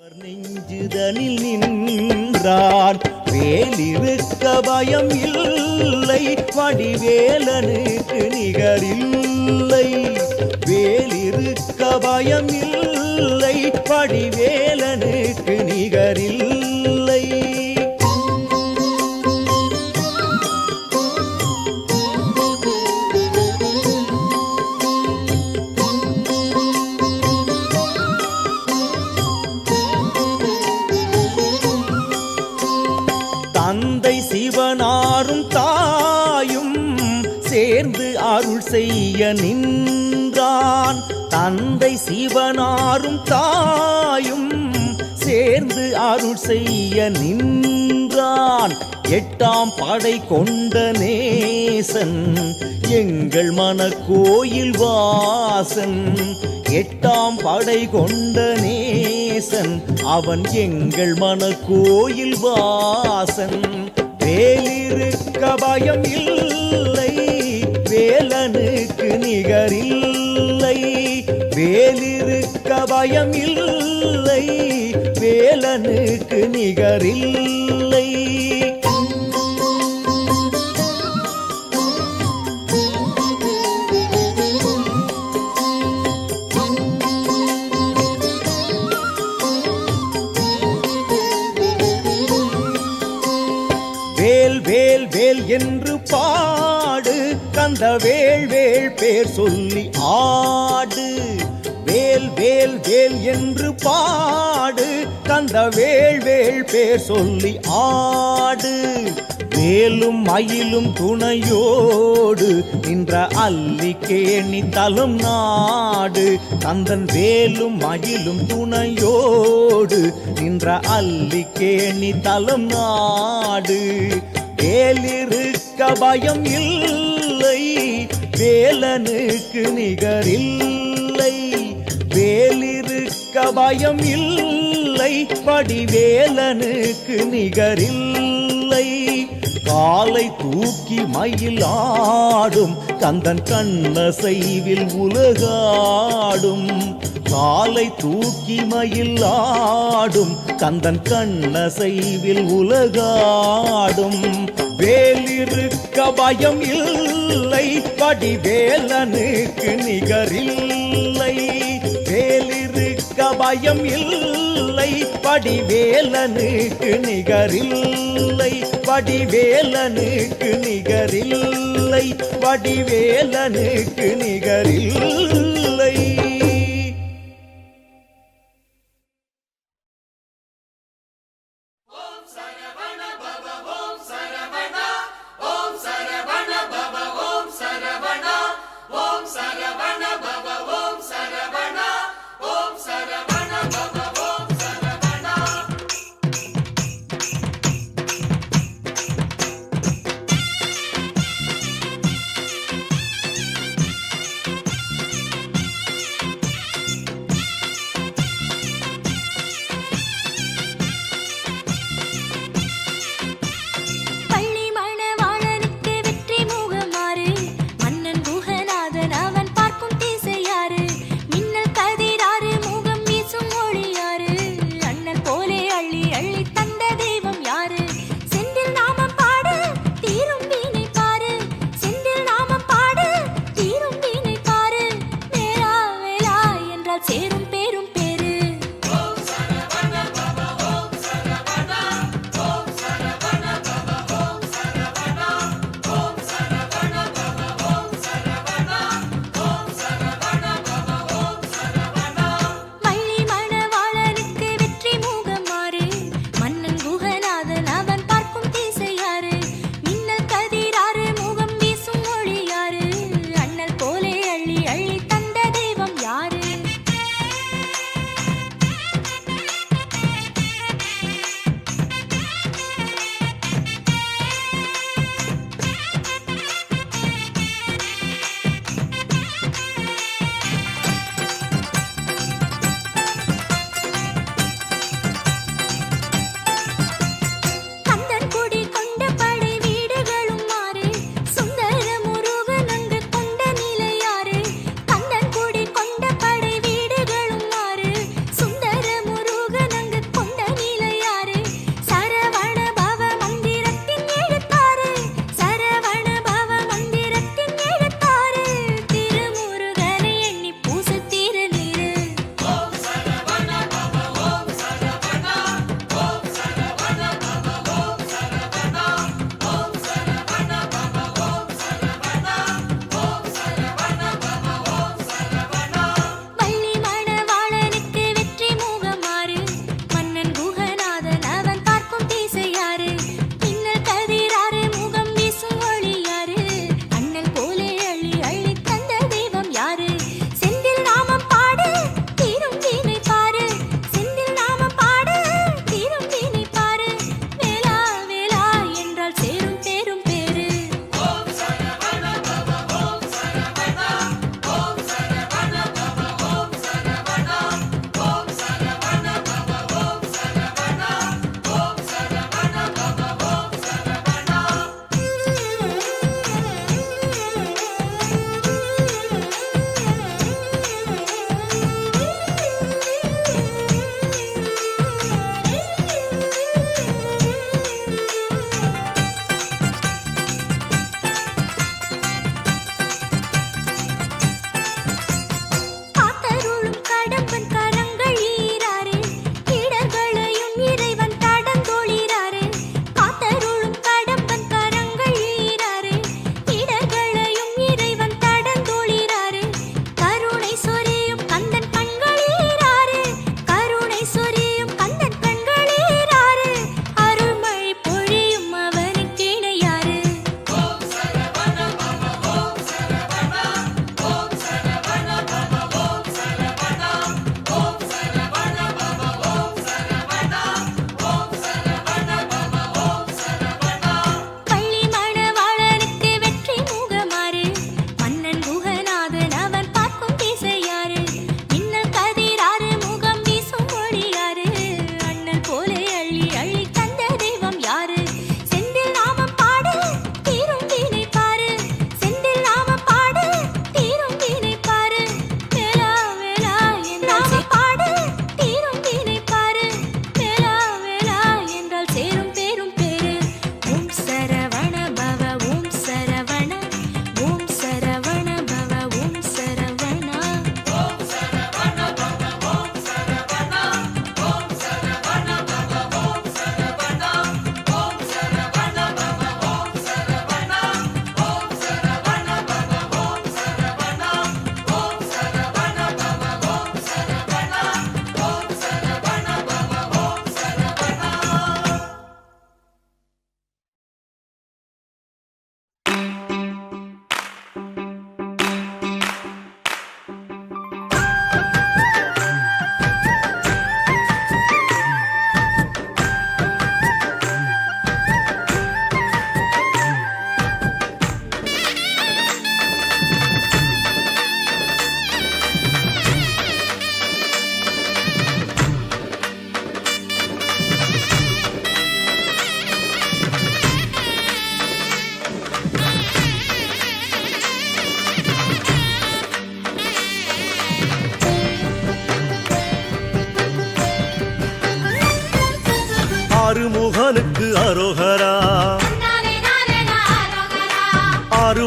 நெஞ்சுதனில் நின்றான் வேலிருக்க பயம் இல்லை வடிவேலனுக்கு நிகரில்லை. வேலிருக்க பயம் இல்லை வடிவேலனுக்கு நிகரில் நின்றான். தந்தை சிவனாரும் தாயும் சேர்ந்து அருள் செய்ய நின்றான். எட்டாம் படை கொண்ட நேசன் எங்கள் மன கோயில் வாசன். எட்டாம் படை கொண்ட நேசன் அவன் எங்கள் மன கோயில் வாசன். வேலிருக்க பயம் இல்லை வேலனு நிகரில்லை வேலிருக்க பயம் இல்லை வேலனுக்கு நிகரில்லை. வேல் வேல் வேல் என்று கந்த வேல் வேல் பேர் சொல்லி ஆடு. வேல் வேல் வேல் என்று பாடு. கந்த வேல் வேல் பேர் சொல்லி ஆடு. வேலும் மயிலும் துணையோடு நின்ற அல்லிக்கேணி தலும் நாடு. கந்தன் வேலும் மயிலும் துணையோடு நின்ற அல்லிக்கேணி தலும் நாடு. வேலிருக்க பயம் இல்லை வேலனுக்கு நிகரில்லை. வேலிருக்க பயம் இல்லை. படிவேலனுக்கு நிகரில்லை. காலை தூக்கி மயில் ஆடும். கந்தன் கண்ணசைவில் உலகாடும். காலை தூக்கி மயில் ஆடும். கந்தன் கண்ணசைவில் உலகாடும். வேலிருக்க பயம் இல்லை படிவேலனுக்கு நிகரில்லை. வேலிருக்க பயம் இல்லை படிவேலனுக்கு நிகரில்லை. வடிவேலனுக்கு நிகரில்லை வடிவேலனுக்கு நிகரில்லை.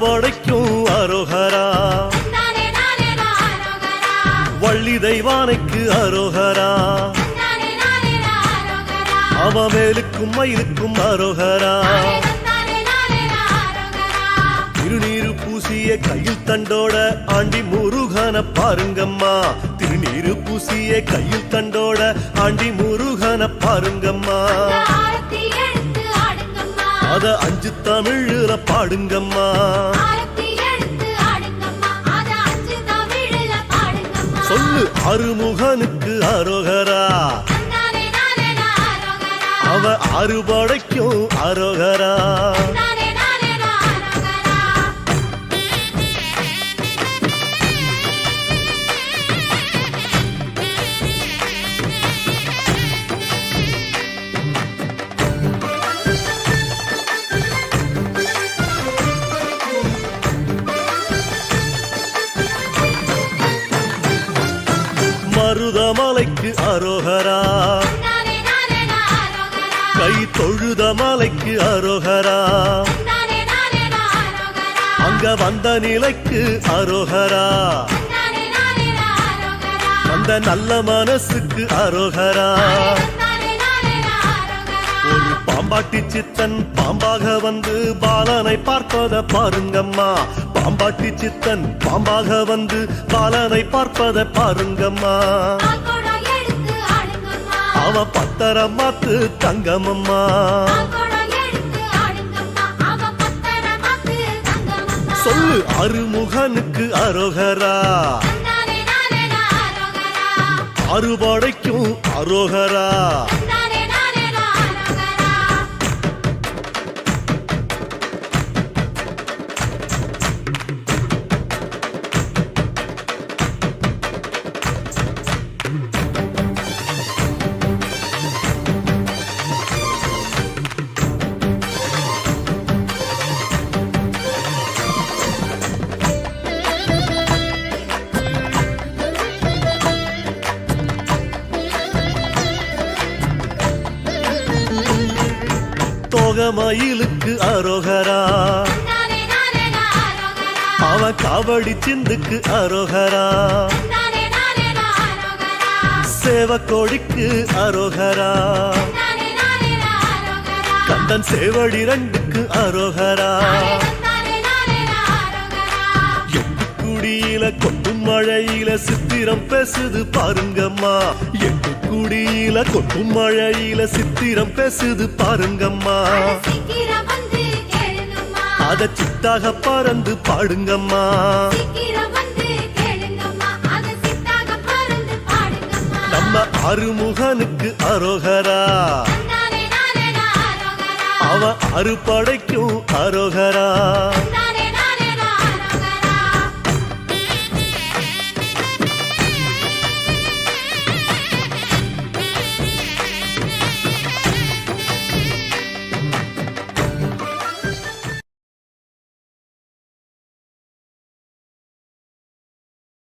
படைக்கும் அரோகரா. வள்ளி தெய்வானைக்கு அரோகரா. நானே நானே நாரோகரா அவ மேலுக்கும் மயிலுக்கும் அரோகரா. திருநீரு பூசிய கையில் தண்டோட ஆண்டி முருகன பாருங்கம்மா. திருநீரு பூசிய கையில் தண்டோட ஆண்டி முருகன பாருங்கம்மா. அத அஞ்சு தமிழ்ல பாடுங்கம்மா. சொல்லு அருமுகனுக்கு அரோகரா. அவ அறுபடைக்கும் அரோகரா. அந்த வந்த நிலைக்கு அரோகரா. அந்த நல்ல மனசுக்கு அரோகரா. ஒரு பாம்பாட்டி சித்தன் பாம்பாக வந்து பாலனை பார்ப்பத பாருங்கம்மா. பாம்பாட்டி சித்தன் பாம்பாக வந்து பாலனை பார்ப்பத பாருங்கம்மா. அவ பத்தரம் மாத்து தங்கமம்மா. சொல்லு அருமுகனுக்கு அரோகரா. அறுபடைக்கும் அரோகரா. தோகமயிலுக்கு அரோகரா. அவன் காவடி சிந்துக்கு அரோகரா. சேவக்கோழிக்கு அரோகரா. கந்தன் சேவடி ரெண்டுக்கு அரோகரா. குடியில கொட்டும் மழையில சித்திரம் பேசுது பாருங்கம்மா. எட்டு குடியில கொட்டும் மழையில சித்திரம் பேசுது பாருங்கம்மா. அத சித்தாக பறந்து பாடுங்கம்மா. நம்ம அருமுகனுக்கு அரோகரா. அவ அவன் அறுபடைக்கும் அரோகரா.